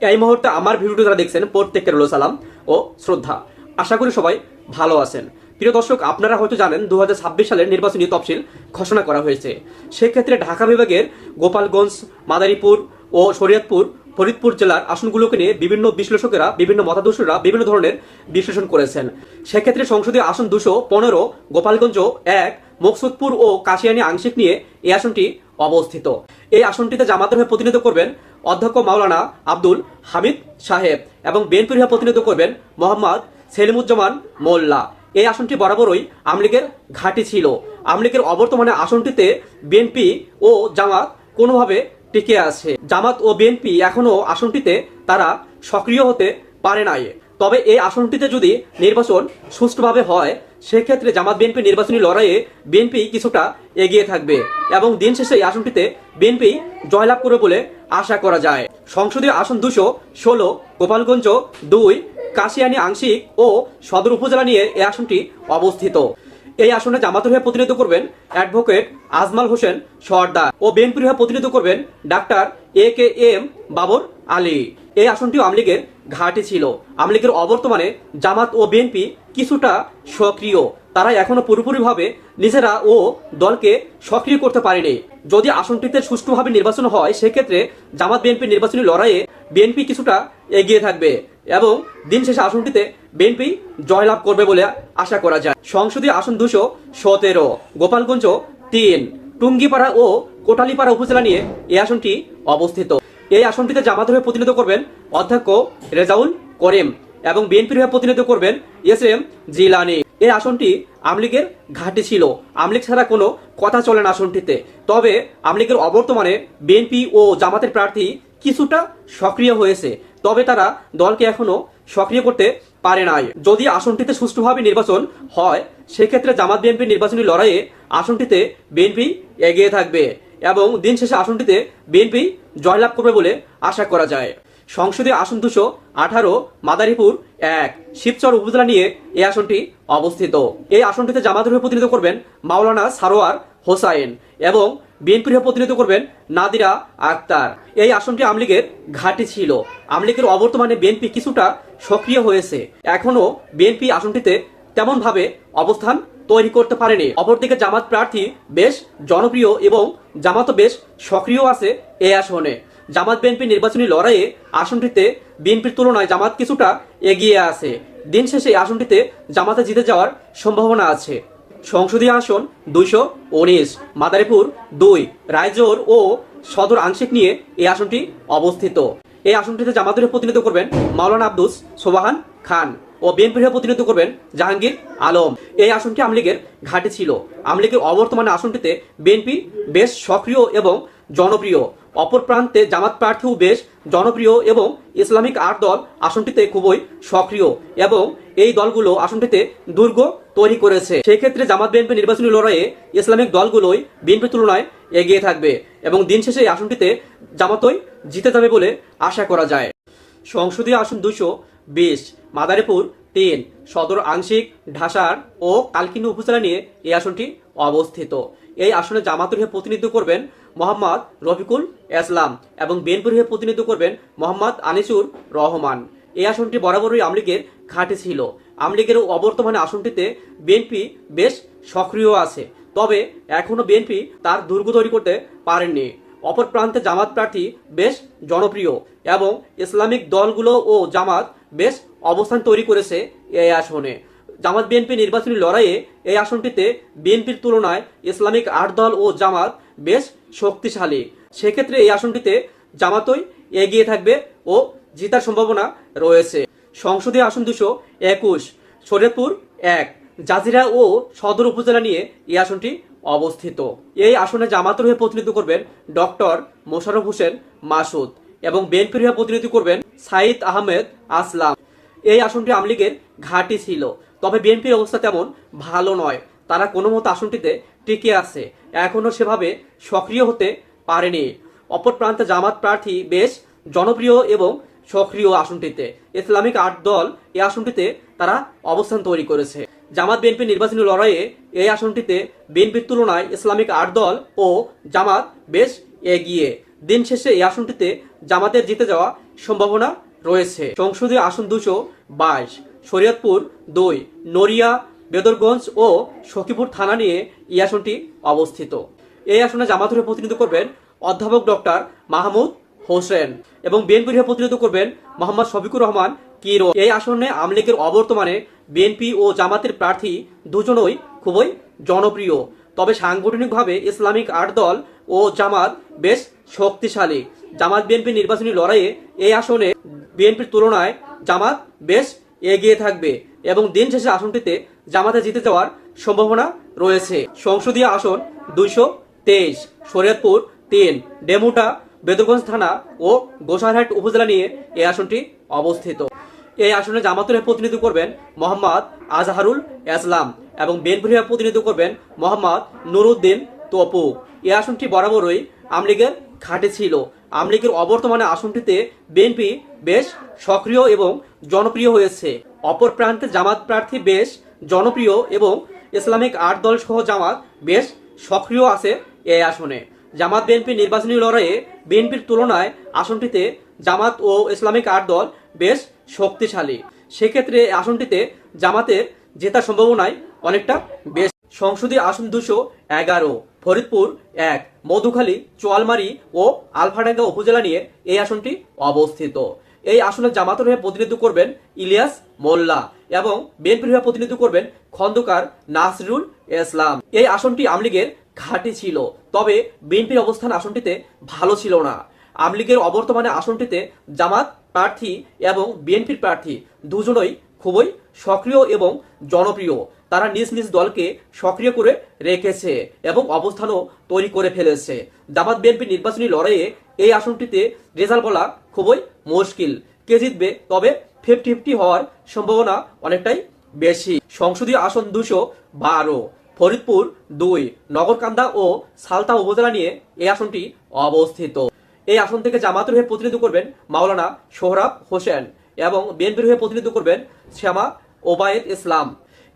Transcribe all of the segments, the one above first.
এই মুহূর্তে আমার ভিডিওটি যারা দেখছেন প্রত্যেকের রইল সালাম ও শ্রদ্ধা। আশা করি সবাই ভালো আছেন। প্রিয় দর্শক, আপনারা হয়তো জানেন দু হাজার ছাব্বিশ সালের নির্বাচনী তফসিল ঘোষণা করা হয়েছে। সেক্ষেত্রে ঢাকা বিভাগের গোপালগঞ্জ, মাদারীপুর ও শরীয়তপুর, ফরিদপুর জেলার আসনগুলোকে নিয়ে বিভিন্ন বিশ্লেষকেরা, বিভিন্ন মতাদর্শীরা বিভিন্ন ধরনের বিশ্লেষণ করেছেন। সেক্ষেত্রে সংসদীয় আসন দুশো পনেরো, গোপালগঞ্জ এক, মকসুদপুর ও কাশিয়ানি আংশিক নিয়ে এই আসনটি অবস্থিত। এই আসনটিতে জামাতের হয়ে প্রতিনিধিত্ব করবেন অধ্যক্ষ মাওলানা আব্দুল হামিদ সাহেব এবং বিএনপির হয়ে প্রতিনিধিত্ব করবেন মোহাম্মদ সেলিমুজ্জামান মোল্লা। এই আসনটি বরাবরই আমলিগের ঘাঁটি ছিল। আমলিগের অবর্তমানে আসনটিতে বিএনপি ও জামাত কোনোভাবে টিকে আছে। জামাত ও বিএনপি এখনও আসনটিতে তারা সক্রিয় হতে পারে নাই। তবে এই আসনটিতে যদি নির্বাচন সুষ্ঠুভাবে হয় সেক্ষেত্রে জামাত বিএনপি নির্বাচনী লড়াইয়ে বিএনপি কিছুটা এগিয়ে থাকবে এবং দিন শেষে এই আসনটিতে বিএনপি জয়লাভ করবে বলে আশা করা যায়। সংসদীয় আসন দুশো ষোলো, গোপালগঞ্জ দুই, কাশিয়ানি আংশিক ও সদর উপজেলা নিয়ে এই আসনটি অবস্থিত। এই আসনে জামাতের হয়ে প্রতিনিধিত্ব করবেন অ্যাডভোকেট আজমাল হোসেন সর্দার ও বিএনপির হয়ে প্রতিনিধিত্ব করবেন doctor A K M Babar Ali. এই আসনটিও আমলিগের ঘাঁটি ছিল। আমলিগের অবর্তমানে জামাত ও বিএনপি কিছুটা সক্রিয়। তারা এখনও পুরোপুরিভাবে নিজেরা ও দলকে সক্রিয় করতে পারেনি। যদি আসনটিতে সুষ্ঠুভাবে নির্বাচন হয়, সেক্ষেত্রে জামাত বিএনপি নির্বাচনী লড়াইয়ে বিএনপি কিছুটা এগিয়ে থাকবে এবং দিন শেষে আসনটিতে বিএনপি জয়লাভ করবে বলে আশা করা যায়। সংসদীয় আসন দুশো সতেরো, গোপালগঞ্জ তিন, টুঙ্গিপাড়া ও কোটালীপাড়া উপজেলা নিয়ে এই আসনটি অবস্থিত। এই আসনটিতে জামাত হয়ে প্রতিনিধিত্ব করবেন অধ্যক্ষ রেজাউল করিম। এবং বিএনপির হয়ে প্রতিনিধিত্ব করবেন এস এম জিলানি। এই আসনটি আমলিগের ঘাঁটি ছিল। আমলিগ ছাড়া কোনো কথা চলে না আসনটিতে। তবে আমলিগের অবর্তমানে বিএনপি ও জামাতের প্রার্থী কিছুটা সক্রিয় হয়েছে। তবে তারা দলকে এখনও সক্রিয় করতে পারে নাই। যদি আসনটিতে সুষ্ঠুভাবে নির্বাচন হয়, সেক্ষেত্রে জামাত বিএনপি নির্বাচনী লড়াইয়ে আসনটিতে বিএনপি এগিয়ে থাকবে এবং দিন শেষে আসনটিতে বিএনপি জয়লাভ করবে বলে আশা করা যায়। সংসদীয় আসন দুশো আঠারো, মাদারীপুর এক, শিবচর উপজেলা নিয়ে এই আসনটি অবস্থিত। এই আসনটিতে জামাতের হয়ে প্রতিনিধিত্ব করবেন মাওলানা সারোয়ার হোসাইন এবং বিএনপির হয়ে প্রতিনিধিত্ব করবেন নাদিরা আক্তার। এই আসনটি আমলিগের ঘাঁটি ছিল। আমলিগের অবর্তমানে বিএনপি কিছুটা সক্রিয় হয়েছে। এখনও বিএনপি আসনটিতে তেমনভাবে অবস্থান তৈরি করতে পারেনি। অপরদিকে জামাত প্রার্থী বেশ জনপ্রিয় এবং জামাতও বেশ সক্রিয় আছে এই আসনে। জামাত বিএনপি নির্বাচনী লড়াইয়ে আসনটিতে বিএনপির তুলনায় জামাত কিছুটা এগিয়ে আছে। দিন শেষে আসনটিতে জামাতে জিতে যাওয়ার সম্ভাবনা আছে। সংসদীয় আসন দুইশো উনিশ, মাদারীপুর দুই রায়জোর ও সদর আংশিক নিয়ে এই আসনটি অবস্থিত। এই আসনটিতে জামাতের প্রতিনিধিত্ব করবেন মাওলানা আব্দুস সোবাহান খান ও বিএনপির প্রতিনিধিত্ব করবেন জাহাঙ্গীর আলম। এই আসনটি আমলিগের ঘাঁটি ছিল। আমলিগের অবর্তমানে আসনটিতে বিএনপি বেশ সক্রিয় এবং জনপ্রিয়। অপর প্রান্তে জামাত প্রার্থীও বেশ জনপ্রিয় এবং ইসলামিক আট দল আসনটিতে খুবই সক্রিয় এবং এই দলগুলো আসনটিতে দুর্গ তৈরি করেছে। সেক্ষেত্রে জামাত বিএনপি নির্বাচনী লড়াইয়ে ইসলামিক দলগুলোই বিএনপির তুলনায় এগিয়ে থাকবে এবং দিন শেষে এই আসনটিতে জামাতই জিতে যাবে বলে আশা করা যায়। সংসদীয় আসন দুশো বিশ, মাদারীপুর তিন, সদর আংশিক, ঢাসার ও কালকিনি উপজেলা নিয়ে এই আসনটি অবস্থিত। এই আসনে জামাতের হয়ে প্রতিনিধিত্ব করবেন মোহাম্মদ রফিকুল ইসলাম এবং বিএনপির হয়ে প্রতিনিধিত্ব করবেন মোহাম্মদ আনিসুর রহমান। এই আসনটি বরাবরই আমলিগের ঘাঁটি ছিল। আমলিগের অবর্তমানে আসনটিতে বিএনপি বেশ সক্রিয় আছে। তবে এখনও বিএনপি তার দুর্গ তৈরি করতে পারেননি। অপর প্রান্তে জামাত প্রার্থী বেশ জনপ্রিয় এবং ইসলামিক দলগুলো ও জামাত বেশ অবস্থান তৈরি করেছে এই আসনে। জামাত বিএনপি নির্বাচনী লড়াইয়ে এই আসনটিতে বিএনপির তুলনায় ইসলামিক আট দল ও জামাত বেশ শক্তিশালী। সেক্ষেত্রে এই আসনটিতে জামাতই এগিয়ে থাকবে ও জিতার সম্ভাবনা রয়েছে। সংসদীয় আসন দুশো একুশ, শরীয়তপুর এক, জাজিরা ও সদর উপজেলা নিয়ে এই আসনটি অবস্থিত। এই আসনে জামাতের হয়ে প্রতিনিধিত্ব করবেন ডক্টর মোশাররফ হোসেন মাসুদ এবং বিএনপির হয়ে প্রতিনিধিত্ব করবেন সাইদ আহমেদ আসলাম। এই আসনটি আমলিগের ঘাঁটি ছিল, তবে বিএনপির অবস্থা তেমন ভালো নয়। তারা কোনো মতো আসনটিতে টিকে আছে। এখনও সেভাবে সক্রিয় হতে পারেনি। অপর প্রান্তে জামাত প্রার্থী বেশ জনপ্রিয় এবং সক্রিয় আসনটিতে। ইসলামিক আট দল এই আসনটিতে তারা অবস্থান তৈরি করেছে। জামাত বিএনপি নির্বাচনী লড়াইয়ে এই আসনটিতে বিএনপির তুলনায় ইসলামিক আট দল ও জামাত বেশ এগিয়ে। দিন শেষে এই আসনটিতে জামাতের জিতে যাওয়া সম্ভাবনা রয়েছে। সংসদীয় আসন দুশো বাইশ, শরীয়তপুর দুই, নড়িয়া বেদরগঞ্জ ও সখীপুর থানা নিয়ে এই আসনটি অবস্থিত। এই আসনে জামাতের হয়ে প্রতিনিধিত্ব করবেন অধ্যাপক ডক্টর মাহমুদ হোসেন এবং বিএনপির হয়ে প্রতিনিধিত্ব করবেন মোহাম্মদ শফিকুর রহমান কিরো এই আসনে আওয়ামী অবর্তমানে বিএনপি ও জামাতের প্রার্থী দুজনই খুবই জনপ্রিয়। তবে সাংগঠনিকভাবে ইসলামিক আট দল ও জামাত বেশ শক্তিশালী। জামাত বিএনপি নির্বাচনী লড়াইয়ে এই আসনে বিএনপির তুলনায় জামাত বেশ এগিয়ে থাকবে এবং দিন শেষে আসনটিতে জামাতে জিতে যাওয়ার সম্ভাবনা রয়েছে। সংসদীয় আসন দুইশো তেইশ, শরীয়তপুর তিন, ডেমুটা বেদরগঞ্জ থানা ও গোসাইরহাট উপজেলা নিয়ে এই আসনটি অবস্থিত। এই আসনে জামাতের হয়ে প্রতিনিধিত্ব করবেন মোহাম্মদ আজহারুল ইসলাম এবং বিএনপির হয়ে প্রতিনিধিত্ব করবেন মোহাম্মদ নুরুদ্দিন তপু। এই আসনটি বরাবরই আমলিগের ঘাটে ছিল। আমলিগের অবর্তমানে আসনটিতে বিএনপি বেশ সক্রিয় এবং জনপ্রিয় হয়েছে। অপর প্রান্তে জামাত প্রার্থী বেশ জনপ্রিয় এবং ইসলামিক আট দল সহ জামাত বেশ সক্রিয় আছে এই আসনে। জামাত বিএনপি নির্বাচনী লড়াইয়ে বিএনপির তুলনায় আসনটিতে জামাত ও ইসলামিক আট দল বেশ শক্তিশালী। সেক্ষেত্রে আসনটিতে জামাতের জেতার সম্ভাবনায় অনেকটা বেশ। সংসদীয় আসন দুশো এগারো, ফরিদপুর এক, মধুখালী, চোয়ালমারি ও আলফাডাঙ্গা উপজেলা নিয়ে এই আসনটি অবস্থিত। এই আসনে জামাতের হয়ে প্রতিনিধিত্ব করবেন ইলিয়াস মোল্লা এবং বিএনপির হয়ে প্রতিনিধিত্ব করবেন খন্দকার নাসরুল ইসলাম। এই আসনটি আমলিগের ঘাঁটি ছিল, তবে বিএনপির অবস্থান আসনটিতে ভালো ছিল না। আমলিগের অবর্তমানে আসনটিতে জামাত প্রার্থী এবং বিএনপির প্রার্থী দুজনই খুবই সক্রিয় এবং জনপ্রিয়। তারা নিজ নিজ দলকে সক্রিয় করে রেখেছে এবং অবস্থানও তৈরি করে ফেলেছে। জামাত বিএনপি নির্বাচনী লড়াইয়ে এই আসনটিতে রেজাল্ট বলা খুবই মুশকিল। কে জিতবে? তবে ফিফটি ফিফটি হওয়ার সম্ভাবনা অনেকটাই বেশি। সংসদীয় আসন দুশো বারো, ফরিদপুর দুই, নগরকান্দা ও সালতা উপজেলা নিয়ে এই আসনটি অবস্থিত। এই আসন থেকে জামাতের হয়ে প্রতিনিধিত্ব করবেন মাওলানা সোহরাব হোসেন এবং বিএনপির হয়ে প্রতিনিধিত্ব করবেন শ্যামা ওবায়েদ ইসলাম।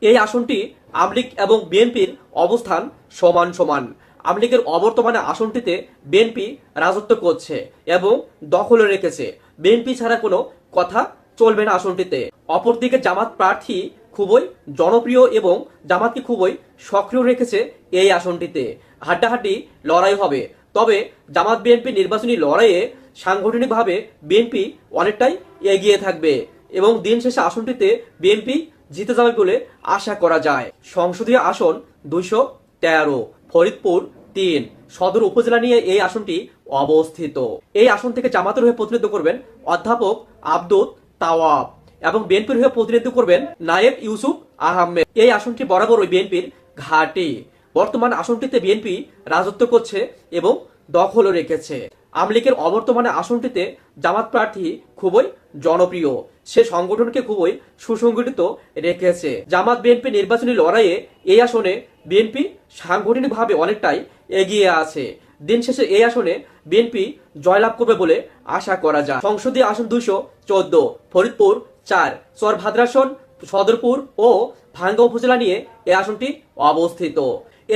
এই আসনটি আমলিগ এবং বিএনপির অবস্থান সমান সমান। আমলিগের অবর্তমানে আসনটিতে বিএনপি রাজত্ব করছে এবং দখলে রেখেছে। বিএনপি ছাড়া কোনো কথা চলবে না আসনটিতে। অপরদিকে জামাত প্রার্থী খুবই জনপ্রিয় এবং জামাতকে খুবই সক্রিয় রেখেছে এই আসনটিতে। হাড্ডাহাড্ডি লড়াই হবে। তবে জামাত বিএনপি নির্বাচনী লড়াইয়ে সাংগঠনিকভাবে বিএনপি অনেকটাই এগিয়ে থাকবে এবং দিন শেষে আসনটিতে বিএনপি জিতে যাবে বলে আশা করা যায়। সংসদীয় আসন দুইশো তেরো, ফরিদপুর তিন, সদর উপজেলা নিয়ে এই আসনটি অবস্থিত। এই আসন থেকে জামাতের হয়ে প্রতিনিধিত্ব করবেন অধ্যাপক আব্দুল তাওয়াব এবং বিএনপির হয়ে প্রতিনিধিত্ব করবেন নায়েব ইউসুফ আহমেদ। এই আসনটি বরাবর ওই বিএনপির ঘাঁটি। বর্তমান আসনটিতে বিএনপি রাজত্ব করছে এবং দখল রেখেছে। আমলিকের অবর্তমানে আসনটিতে জামাত প্রার্থী খুবই জনপ্রিয়। সে সংগঠনকে খুবই সুসংগঠিত রেখেছে। জামাত বিএনপি নির্বাচনী লড়াইয়ে এই আসনে বিএনপি সাংগঠনিকভাবে অনেকটাই এগিয়ে আছে। দিন শেষে এই আসনে বিএনপি জয়লাভ করবে বলে আশা করা যায়। সংসদীয় আসন দুশো চোদ্দ, ফরিদপুর চার চর ভাদ্রাসন সদরপুর ও ভাঙ্গা উপজেলা নিয়ে এই আসনটি অবস্থিত।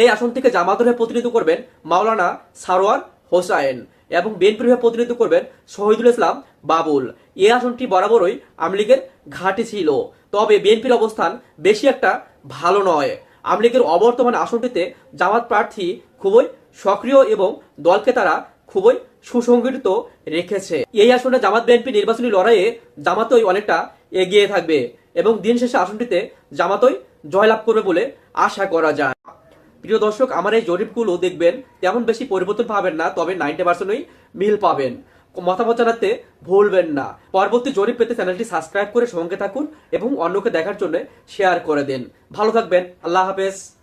এই আসন থেকে জামাতের হয়ে প্রতিনিধিত্ব করবেন মাওলানা সারোয়ার হোসাইন এবং বিএনপির হয়ে প্রতিনিধিত্ব করবেন শহীদুল ইসলাম বাবুল। এই আসনটি বরাবরই আমলিগের ঘাঁটি ছিল। তবে বিএনপির অবস্থান বেশি একটা ভালো নয়। আমলিগের অবর্তমান আসনটিতে জামাত প্রার্থী খুবই সক্রিয় এবং দলকে তারা খুবই সুসংগঠিত রেখেছে। এই আসনে জামাত বিএনপি নির্বাচনী লড়াইয়ে জামাতই অনেকটা এগিয়ে থাকবে এবং দিন শেষে আসনটিতে জামাতই জয়লাভ করবে বলে আশা করা যায়। প্রিয় দর্শক, আমার এই জরিপগুলো দেখবেন। তেমন বেশি পরিবর্তন পাবেন না, তবে নাইনটি পার্সেন্টই মিল পাবেন। মতামত জানাতে ভুলবেন না। পরবর্তী জরিপ পেতে চ্যানেলটি সাবস্ক্রাইব করে সঙ্গে থাকুন এবং অন্যকে দেখার জন্য শেয়ার করে দিন। ভালো থাকবেন। আল্লাহ হাফেজ।